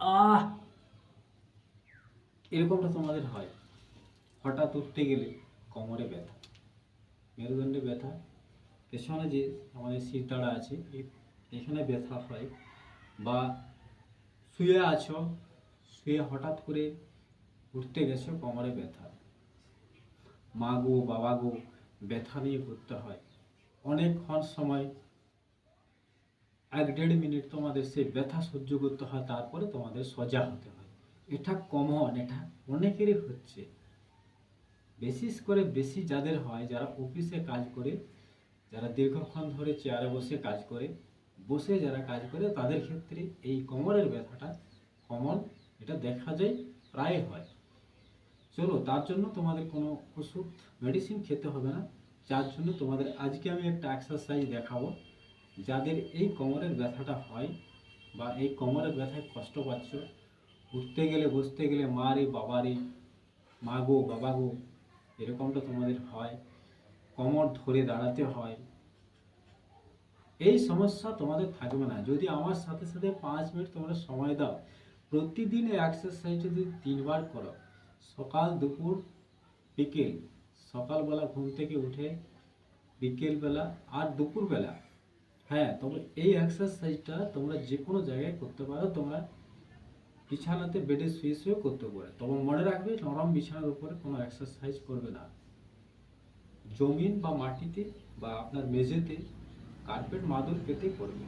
আহ! এরকমটা তোমাদের হয়। হঠাৎ উঠতে গেলে কোমরে ব্যথা। মেরুদণ্ডে ব্যথা। পেছনে যে আমাদের শিরদাঁড়া আছে এখানে ব্যথা হয় বা শুয়ে আছো, শুয়ে হঠাৎ করে উঠতে গেছো, কোমরে ব্যথা। মা গো, বাবা গো, ব্যথা নিয়ে ঘুরতে হয়। অনেকক্ষণ সময় এক দেড় মিনিট তোমাদের সেই ব্যথা সহ্য করতে হয়, তারপরে তোমাদের সজা হতে হয়। এটা কমন এটা অনেকেরই হচ্ছে। বিশেষ করে বেশি যাদের হয়, যারা অফিসে কাজ করে, যারা দীর্ঘক্ষণ ধরে চেয়ারে বসে কাজ করে, বসে যারা কাজ করে, তাদের ক্ষেত্রে এই কোমরের ব্যথাটা কমন এটা দেখা যায় প্রায় হয়। চলো, তার জন্য তোমাদের কোনো ওষুধ মেডিসিন খেতে হবে না। যার জন্য তোমাদের আজকে আমি একটা এক্সারসাইজ দেখাবো। যাদের এই কোমরের ব্যথাটা হয় বা এই কোমরের ব্যথায় কষ্ট পাচ্ছ, উঠতে গেলে, বসতে গেলে মা রে, বাবা রে, মা গো, বাবা গো, এরকমটা তোমাদের হয়। কোমর ধরে দাঁড়াতে হয়। এই সমস্যা তোমাদের থাকবে না। যদি আমার সাথে সাথে পাঁচ মিনিট তোমরা সময় দাও, প্রতিদিন এক্সারসাইজ যদি তিনবার করো, সকাল, দুপুর, বিকেল, সকালবেলা ঘুম থেকে উঠে বিকেলবেলা আর দুপুরবেলা হ্যাঁ তবে এই এক্সারসাইজটা তোমরা যে কোনো জায়গায় করতে পারো। তোমরা বিছানাতে বেডে শুয়ে শুয়ে করতে পারো। তবে মনে রাখবে নরম বিছানার উপরে কোনো এক্সারসাইজ করবে না। জমিন বা মাটিতে বা আপনার মেঝেতে কার্পেট মাদুর পেতে করবে।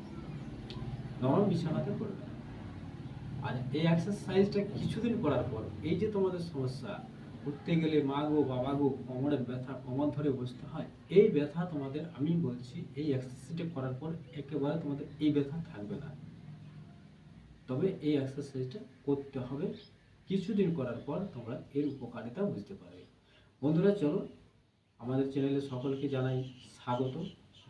নরম বিছানাতে করবে। আর এই এক্সারসাইজটা কিছুদিন করার পর, এই যে তোমাদের সমস্যা উঠতে গেলে মা গো, বাবা গো কোমরের ব্যথা, কোমর ধরে বসতে হয়। এই ব্যথা তোমাদের, আমি বলছি, এই এক্সারসাইজটা করার পর একেবারে তোমাদের এই ব্যথা থাকবে না। তবে এই এক্সারসাইজটা করতে হবে। কিছুদিন করার পর তোমরা এর উপকারিতা বুঝতে পারবে। বন্ধুরা, চলো আমাদের চ্যানেলে সকলকে জানাই স্বাগত।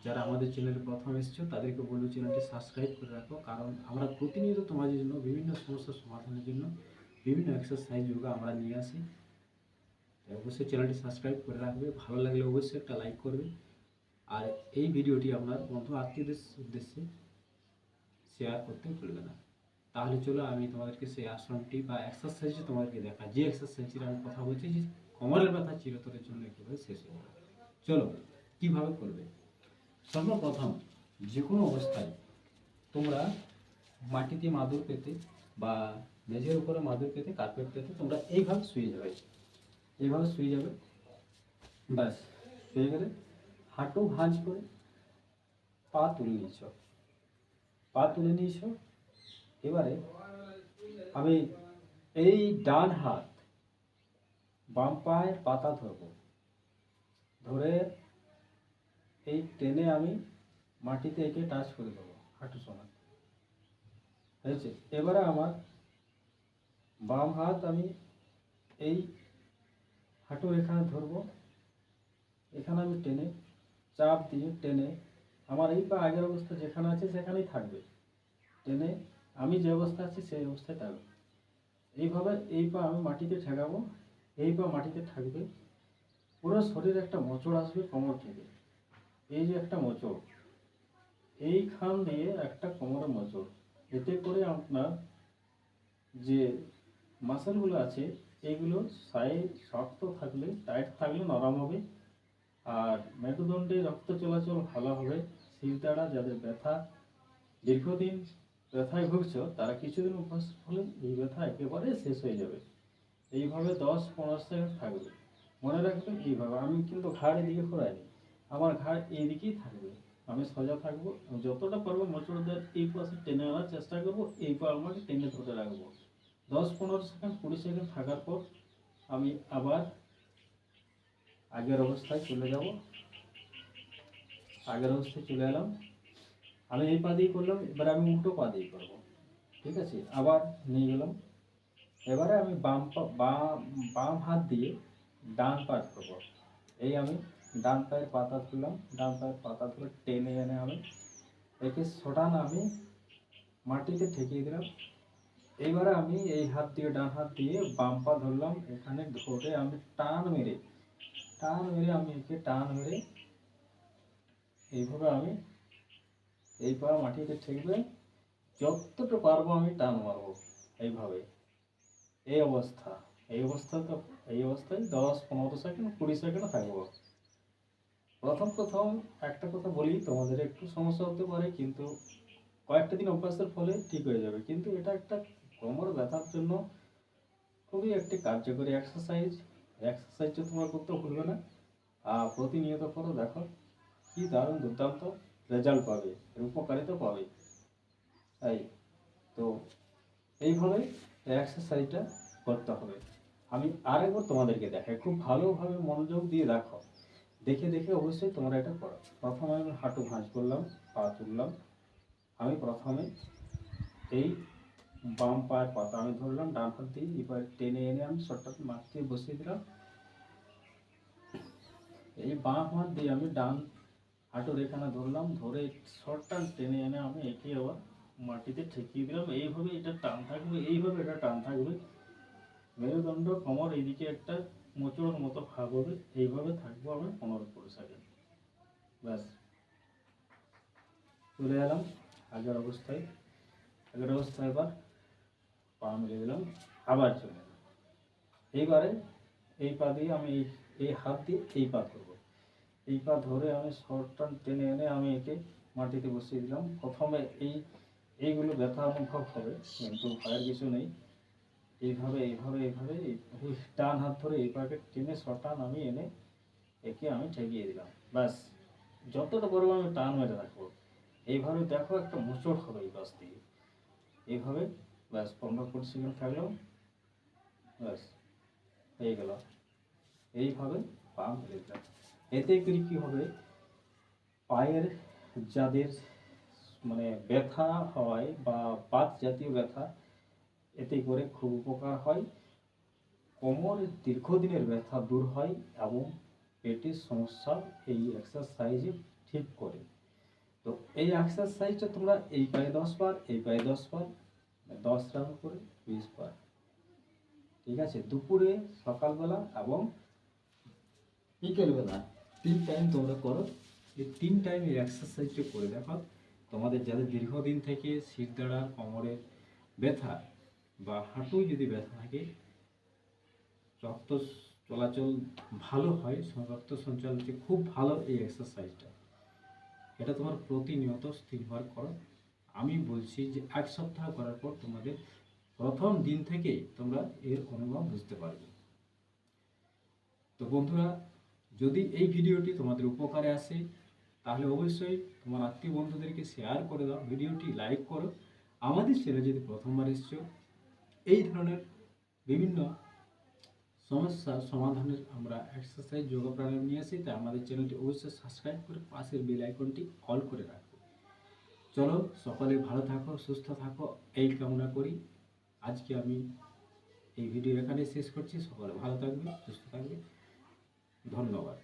যারা আমাদের চ্যানেলে প্রথম এসেছ, তাদেরকে বলব চ্যানেলটি সাবস্ক্রাইব করে রাখো। কারণ আমরা প্রতিনিয়ত তোমাদের জন্য বিভিন্ন সমস্যার সমাধানের জন্য বিভিন্ন এক্সারসাইজ যোগা আমরা নিয়ে আসি। অবশ্যই চ্যানেলটি সাবস্ক্রাইব করে রাখবে। ভালো লাগলে অবশ্যই একটা লাইক করবে। আর এই ভিডিওটি আপনার বন্ধু আত্মীয়দের উদ্দেশ্যে শেয়ার করতে ভুলবে না। তাহলে চলো আমি তোমাদেরকে সেই আসনটি বা এক্সারসাইজটি তোমাদেরকে দেখা যে এক্সারসাইজের আমি কথা বলছি, যে কোমরের ব্যথা চিরতরের জন্য একেবারে শেষ হয়ে যাবে। চলো, কীভাবে করবে? সর্বপ্রথম যে কোনো অবস্থায় তোমরা মাটিতে মাদুর পেতে বা মেঝের উপরে মাদুর পেতে কার্পেট পেতে তোমরা এইভাবে শুয়ে যাবে। এইভাবে শুয়ে যাবে। ব্যাস, শুয়ে গেলে হাঁটু ভাঁজ করে পা তুলে নিয়েছ। পা তুলে নিয়েছ। এবারে আমি এই ডান হাত বাম পায়ের পাতা ধরবো। ধরে এই টেনে আমি মাটিতে একে টাচ করে দেবো হাঁটু সমান। হয়েছে? এবারে আমার বাম হাত আমি এই হাঁটুর এখানে ধরবো। এখানে আমি টেনে, চাপ দিয়ে টেনে, আমার এই পা আগের অবস্থা যেখানে আছে সেখানেই থাকবে। টেনে, আমি যে অবস্থা আছি সেই অবস্থায় থাকবে। এইভাবে এই পা আমি মাটিতে ঠেকাবো। এই পা মাটিতে থাকবে। পুরো শরীর একটা মোচড় আসবে কোমর থেকে। এই যে একটা মোচড়, এইখান দিয়ে একটা কোমরে মোচড়। এতে করে আপনার যে মাসেলগুলো আছে এইগুলো সাইড শক্ত থাকলে টাইট থাকলে নরম হবে। আর মেরুদণ্ডে রক্ত চলাচল ভালো হবে। শিরদাঁড়া যাদের ব্যথা, দীর্ঘদিন ব্যথায় ভুগছ, তারা কিছুদিন অভ্যাস হলে এই ব্যথা একেবারে শেষ হয়ে যাবে। এইভাবে দশ পনেরো সেকেন্ড থাকবে। মনে রাখবেন এইভাবে। আমি কিন্তু ঘাড় এদিকে ঘোরাইনি। আমার ঘাড় এইদিকেই থাকবে। আমি সোজা থাকব। যতটা পারব মোচড়দের এই পাশে টেনে আনার চেষ্টা করব। এই পা আমাকে টেনে ধরে রাখব। দশ পনেরো সেকেন্ড, কুড়ি সেকেন্ড থাকার পর আমি আবার আগের অবস্থায় চলে যাব। আগের অবস্থায় চলে এলাম। আমি এই পা দিয়ে করলাম, এবারে আমি উল্টো পা দিয়ে করব। ঠিক আছে? আবার নিয়ে গেলাম। এবারে আমি বাম পা, বাম বাম হাত দিয়ে ডান পা করব এই আমি ডান পায়ের পাতা তুললাম ডান পায়ের পাতা তুলে টেনে এনে আমি একে সটান আমি মাটিতে ঠেকিয়ে দিলাম। এইবারে আমি এই হাত দিয়ে, ডান হাত দিয়ে বাম পা ধরলাম, এখানে ধরে আমি টান মেরে টান মেরে আমি একে টান মেরে এইভাবে আমি এই পা মাটিতে ঠেকবে যতটা পারব আমি টান মারবো এইভাবে। এই অবস্থা এই অবস্থা তো, এই অবস্থায় দশ, পনেরো সেকেন্ড, কুড়ি সেকেন্ড থাকব। প্রথম প্রথম একটা কথা বলি, তোমাদের একটু সমস্যা হতে পারে, কিন্তু কয়েকটা দিন অভ্যাসের ফলে ঠিক হয়ে যাবে, কিন্তু এটা একটা কোমর ব্যথার জন্য খুবই একটি কার্যকরী এক্সারসাইজ এক্সারসাইজটা তোমরা করতে ভুলবে না। আর প্রতিনিয়ত করো, দেখো কি দারুণ দুর্দান্ত রেজাল্ট পাবে উপকারিতা পাবে। তাই তো এইভাবে এক্সারসাইজটা করতে হবে। আমি আরেকবার তোমাদেরকে দেখাই, খুব ভালোভাবে মনোযোগ দিয়ে দেখো। দেখে দেখে অবশ্যই তোমরা এটা করো। প্রথমে আমি হাঁটু ভাঁজ করলাম, পা তুললাম। আমি প্রথমে এই বাম পায়ের পাতা আমি ধরলাম ডান হাত দিয়ে এবার টেনে এনে আমি শর্টটা মাটিতে বসিয়ে দিলাম। এই বাম হাত দিয়ে আমি ডান হাঁটুর এখানে ধরলাম, ধরে শর্টটা টেনে এনে আমি একে আবার মাটিতে ঠেকিয়ে দিলাম। এইভাবে এটা টান থাকবে, এইভাবে এটা টান থাকবে। মেরুদণ্ড কোমর এইদিকে একটা মোচড়ের মতো ভাব হবে, এইভাবে থাকব আমি পনেরো কুড়ি সেকেন্ড। ব্যাস। চলে এলাম আগের অবস্থায়। আগের অবস্থায় এবার পা মিলে দিলাম, আবার চলে এইবারে এই পা দিয়ে আমি এই হাত দিয়ে এই পা করব এই পা ধরে আমি শর্টটা টেনে এনে আমি একে মাটিতে বসিয়ে দিলাম। প্রথমে এই, এইগুলো ব্যথা অনুভব হবে, কিন্তু ভয়ের কিছু নেই। এইভাবে এইভাবে এইভাবে এই- ডান হাত ধরে এই পাকে টেনে শটান আমি এনে একে আমি ঠেকিয়ে দিলাম। ব্যাস, যতটা বড় আমি টান মেরে রাখব। এইভাবে দেখো একটা মোচড় হবে এই পাশ দিয়ে। এইভাবে ব্যাস, পনেরো কুড়ি সেকেন্ড থাকল ব্যাস, হয়ে গেল। এইভাবে পা মেরে দিলাম এতে করে কি হবে? পায়ের যাদের মানে ব্যথা হয় বা বাত জাতীয় ব্যথা, এতে করে খুব উপকার হয়। কোমরের দীর্ঘদিনের ব্যথা দূর হয় এবং পেটের সমস্যা এই এক্সারসাইজে ঠিক করে। তো এই এক্সারসাইজটা তোমরা এই পায়ে দশ বার, এই পায়ে দশ বার দশ রাউন্ড করে বিশ বার ঠিক আছে? দুপুরে, সকালবেলা এবং বিকেলবেলা তিন টাইম তোমরা করো। এই তিন টাইম এই এক্সারসাইজটা করে দেখো। তোমাদের যাদের দীর্ঘদিন থেকে শিরদাঁড়া কোমরের ব্যথা বা হাঁটু যদি ব্যথা থাকে, রক্ত চলাচল ভালো হয় রক্ত সঞ্চালনটি খুব ভালো এই এক্সারসাইজটা এটা তোমার প্রতিনিয়ত তিনবার করো। আমি বলছি যে এক সপ্তাহ করার পর তোমাদের প্রথম দিন থেকে তোমরা এর অনুভব বুঝতে পারবে। তো বন্ধুরা, যদি এই ভিডিওটি তোমাদের উপকারে আসে, তাহলে অবশ্যই তোমার আত্মীয় বন্ধুদেরকে শেয়ার করে দাও, ভিডিওটি লাইক করো। আমাদের চ্যানেলে যদি প্রথমবার এসছো, এই ধরনের বিভিন্ন সমস্যার সমাধানের আমরা এক্সারসাইজ যোগা প্রাণায়াম নিয়ে আসি, তাই আমাদের চ্যানেলটি অবশ্যই সাবস্ক্রাইব করে পাশের বেল আইকনটি অল করে রাখো। চলো সকলে ভালো থাকো, সুস্থ থাকো, এই কামনা করি। আজকে আমি এই ভিডিও এখানে শেষ করছি। সকলে ভালো থাকবে, সুস্থ থাকবে। ধন্যবাদ।